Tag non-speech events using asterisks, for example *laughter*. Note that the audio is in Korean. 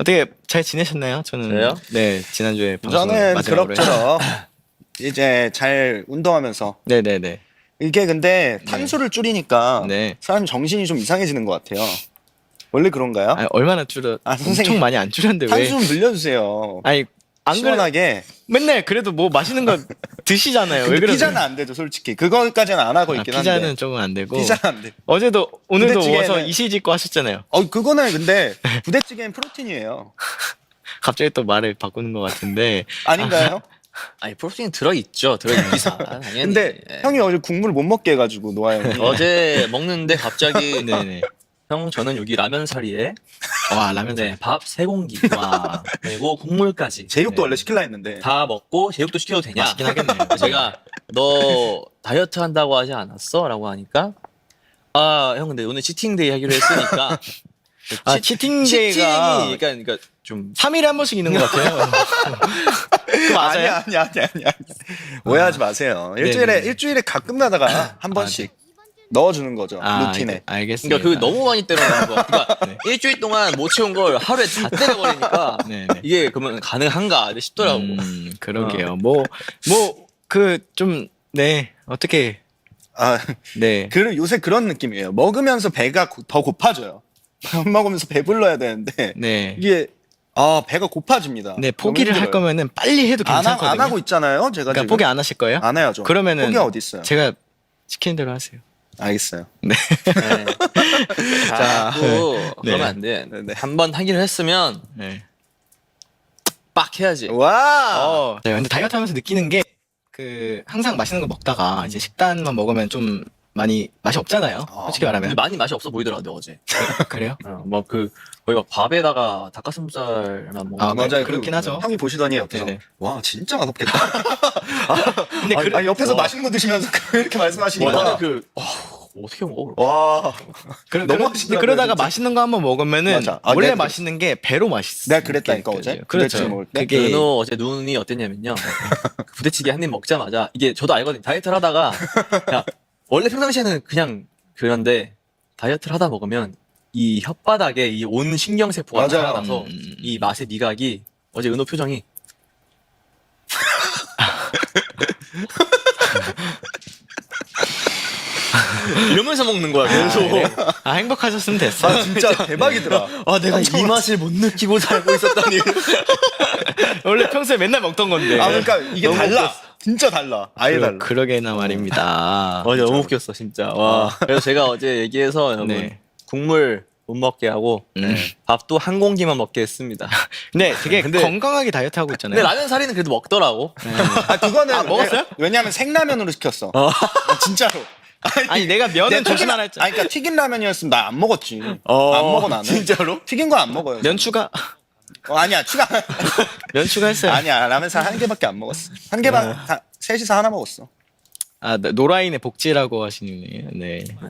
어떻게 잘 지내셨나요? 저는 저요? 네 지난주에 방송 저는 마지막으로 그럭저럭 이제 잘 운동하면서 네네네 이게 근데 탄수를 줄이니까 네. 사람 정신이 좀 이상해지는 것 같아요. 원래 그런가요? 아, 얼마나 줄여 아, 선생님. 엄청 많이 안 줄였는데 왜 탄수 좀 늘려주세요. 아니 안 그래 시원하게. 맨날 그래도 뭐 맛있는 거 *laughs* 드시잖아요 왜 근데 그러세요? 피자는 안 되죠, 솔직히. 그거까지는 안 하고 아, 있긴 피자는 한데. 조금 안 되고 피자는 안 돼. 어제도 오늘도 부대찌개는- 와서 이실직고 하셨잖아요 어, 그거는 근데 *laughs* 부대찌개는 프로틴이에요. *laughs* 갑자기 또 말을 바꾸는 것 같은데 아닌가요? 아니 프로틴 들어 있죠. 들어 있기사 당연히. 근데 예. 형이 어제 국물 못 먹게 해가지고 노아 형이. 어제 먹는데 갑자기 네네 형 저는 여기 라면 사리에 와 라면 네, 밥 세 공기 와 그리고 *laughs* 국물까지 제육도 네. 원래 시킬라 했는데. 다 먹고 제육도 시켜도 되냐? 맛있긴 하겠네요. 제가 너 다이어트 한다고 하지 않았어?라고 하니까 아 형 근데 오늘 치팅데이 하기로 했으니까 *laughs* 아 치- 치팅데이가 치팅이 그러니까, 그러니까 좀 3일에 한 번씩 있는 것 같아요 *laughs* 맞아요? 아니야, 아니야, 아니야, 아니야. 오해하지 마세요. 일주일에, 네네. 일주일에 가끔 나다가 한 번씩 넣어주는 거죠. 아, 루틴에. 알- 알겠습니다 그러니까 그 너무 많이 때려놓는 거. 그러니까 *laughs* 네. 일주일 동안 못 채운 걸 하루에 다 때려버리니까 네 네 *laughs* 이게 그러면 가능한가 싶더라고. 음, 그러게요. 뭐, 뭐, 그, 좀, 네, 어떻게, 아, 네. 그, 요새 그런 느낌이에요. 먹으면서 배가 고- 더 고파져요. 밥 먹으면서 배불러야 되는데. 네. 이게, 아, 배가 고파집니다. 네, 포기를 할 힘들어요. 거면은 빨리 해도 안, 하, 괜찮거든요. 안 하고 있잖아요, 제가 그러니까 지금. 포기 안 하실 거예요? 안 해야죠. 그러면은 포기가 어디 있어요? 제가 시키는 대로 하세요. 알겠어요. 네. 자, 자꾸 네. 그러면 안 돼. 네, 네. 한 번 하기로 했으면 네. 빡 해야지. 와! 어, 네, 근데 다이어트 하면서 느끼는 게, 그, 항상 맛있는 거 먹다가 이제 식단만 먹으면 좀 많이 맛이 없잖아요. 아, 솔직히 근데 말하면. 많이 맛이 없어 보이더라고 어제. *laughs* 그래요? 어, 막그 거의 막 밥에다가 닭가슴살만 먹는 아, 거. 맞아요. 그렇긴 하죠. 형이 보시더니 옆에서 네네. 와 진짜 맛없겠다. *laughs* 근데 그, 아니, 옆에서 와. 맛있는 거 드시면서 *laughs* 이렇게 말씀하시니까 나는 그 와, 어떻게 먹어? 와 *laughs* 그, 너무 그러, 맛있더라고요, 그러다가 진짜. 맛있는 거 한번 먹으면은 맞아. 아, 원래 내가 맛있는 게 배로 맛있어. 내가 그랬다니까, 어제? 그렇죠. 부대찌개 먹을 때? 그게 은호 어제 눈이 어땠냐면요. 그 *laughs* 부대찌개 한 입 먹자마자 이게 저도 알거든요. 다이어트를 하다가 야, 원래 평상시에는 그냥 그런데 다이어트를 하다 먹으면 이 혓바닥에 이 온 신경 세포가 맞아요. 살아나서 음. 이 맛의 미각이 어제 은호 표정이 *laughs* 이러면서 먹는 거야 계속. 아, 행복하셨으면 됐어. 아 진짜 *laughs* 대박이더라. 아 내가 이 맛을 못 느끼고 살고 있었다니. *laughs* 원래 평소에 맨날 먹던 건데. 아 그러니까 이게 너무 달라. 진짜 달라. 아예 그러, 달라. 그러게나 말입니다. 어제 너무 웃겼어 진짜. 와. 그래서 제가 어제 얘기해서 여러분 네. 국물 못 먹게 하고 음. 밥도 한 공기만 먹게 했습니다. 근데 *laughs* 되게 근데- 건강하게 다이어트 하고 있잖아요. 근데 라면 사리는 그래도 먹더라고. 아 그거는 아, 먹었어요? 왜- 왜냐면 생라면으로 시켰어. 아, 진짜로. 아니 내가 면은 조심하라 했잖아. 아니 그러니까 튀긴 라면이었으면 나 안 먹었지. 어, 안 먹어 나는. 진짜로? 튀긴 거 안 먹어요. 면 추가 어, 아니야 추가. *laughs* 면 추가했어요. 아니야 라면 사 한 개밖에 안 먹었어. 한 개만 다, 셋이서 하나 먹었어. 아 노라인의 복지라고 하시는. 네.